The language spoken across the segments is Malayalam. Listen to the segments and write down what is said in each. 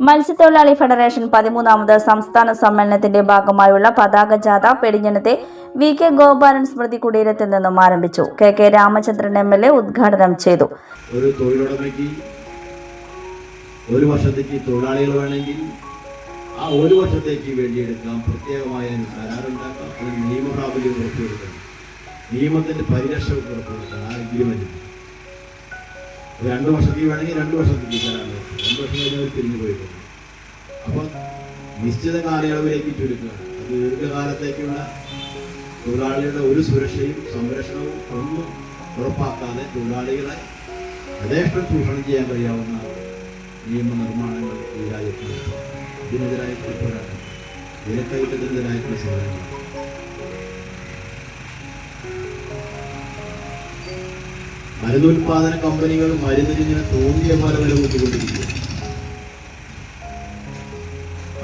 മത്സ്യത്തൊഴിലാളി ഫെഡറേഷൻ പതിമൂന്നാമത് സംസ്ഥാന സമ്മേളനത്തിന്റെ ഭാഗമായുള്ള പതാക ജാഥ പെടിഞ്ഞനത്തെ വി കെ ഗോപാലൻ സ്മൃതി കുടീരത്തിൽ നിന്നും ആരംഭിച്ചു. K K Ramachandran M L A ഉദ്ഘാടനം ചെയ്തു. ഒരു തൊഴിലുടമയ്ക്ക് ഒരു വർഷത്തേക്ക് തൊഴിലാളികൾ വേണമെങ്കിൽ ആ ഒരു വർഷത്തേക്ക് വേണ്ടിയെടുക്കാം. പ്രത്യേകമായ കരാറുണ്ടാക്കാം അതിന് നിയമപ്രാബല്യം ഉറപ്പുവരുത്തണം. നിയമത്തിന്റെ പരിരക്ഷ ഉറപ്പുവരുത്തണം. ആ എഗ്രിമെന്റ്. രണ്ട് വർഷത്തേക്ക് വേണമെങ്കിൽ രണ്ട് വർഷത്തേക്ക് കരാർ രണ്ട് വർഷം കഴിഞ്ഞവർ തിരിഞ്ഞു പോയിട്ടുണ്ട് അപ്പം നിശ്ചിത കാലയളവിലേക്ക് ചുരുക്കുക. ദീർഘകാലത്തേക്കുള്ള തൊഴിലാളികളുടെ ഒരു സുരക്ഷയും സംരക്ഷണവും ഒന്നും ഉറപ്പാക്കാതെ തൊഴിലാളികളെ യഥേഷ്ടം ചൂഷണം ചെയ്യാൻ കഴിയാവുന്ന നിയമനിർമ്മാണങ്ങൾ ഈ രാജ്യത്ത് ഇതിനെതിരായിട്ടുള്ള പോരാട്ടം. വിലക്കയറ്റത്തിനെതിരായിട്ടുള്ള സമരങ്ങൾ. മരുന്നുൽപാദന കമ്പനികൾ മരുന്നിനിങ്ങനെ തോന്നിയ പോലെ വില കൂട്ടിക്കൊണ്ടിരിക്കുക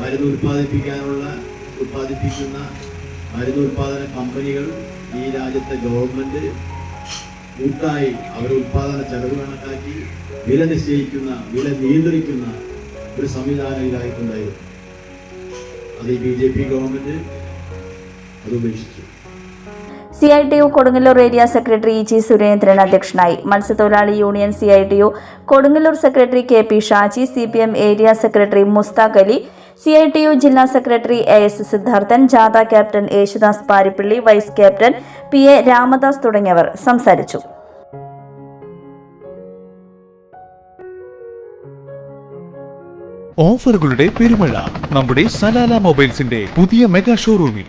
മരുന്ന് ഉൽപ്പാദിപ്പിക്കാനുള്ള ഉൽപ്പാദിപ്പിക്കുന്ന മരുന്ന് കമ്പനികൾ ഈ രാജ്യത്തെ ഗവൺമെന്റ് കൂട്ടായി അവരുടെ ഉൽപാദന ചെലവ് കണക്കാക്കി വില നിശ്ചയിക്കുന്ന വില നിയന്ത്രിക്കുന്ന ഒരു സംവിധാനം ഇതായിട്ടുണ്ടായിരുന്നു. അത് ഈ ബി ജെ പി ഗവൺമെന്റ് അത് ഉപേക്ഷിച്ചു. C I T U Kodungallur area secretary E G Surendran അധ്യക്ഷനായി. മത്സ്യത്തൊഴിലാളി union C I T U Kodungallur secretary K P Shaji C P M area secretary Mushtaq Ali C I T U ജില്ലാ സെക്രട്ടറി എ എസ് സിദ്ധാർത്ഥൻ ജാഥ captain Yesudas Parippally vice captain P A Ramadas തുടങ്ങിയവർ സംസാരിച്ചു. ഓഫറുകളുടെ പെരുമഴ നമ്മുടെ സലാല മൊബൈൽസിന്റെ പുതിയ മെഗാ ഷോറൂമിൽ.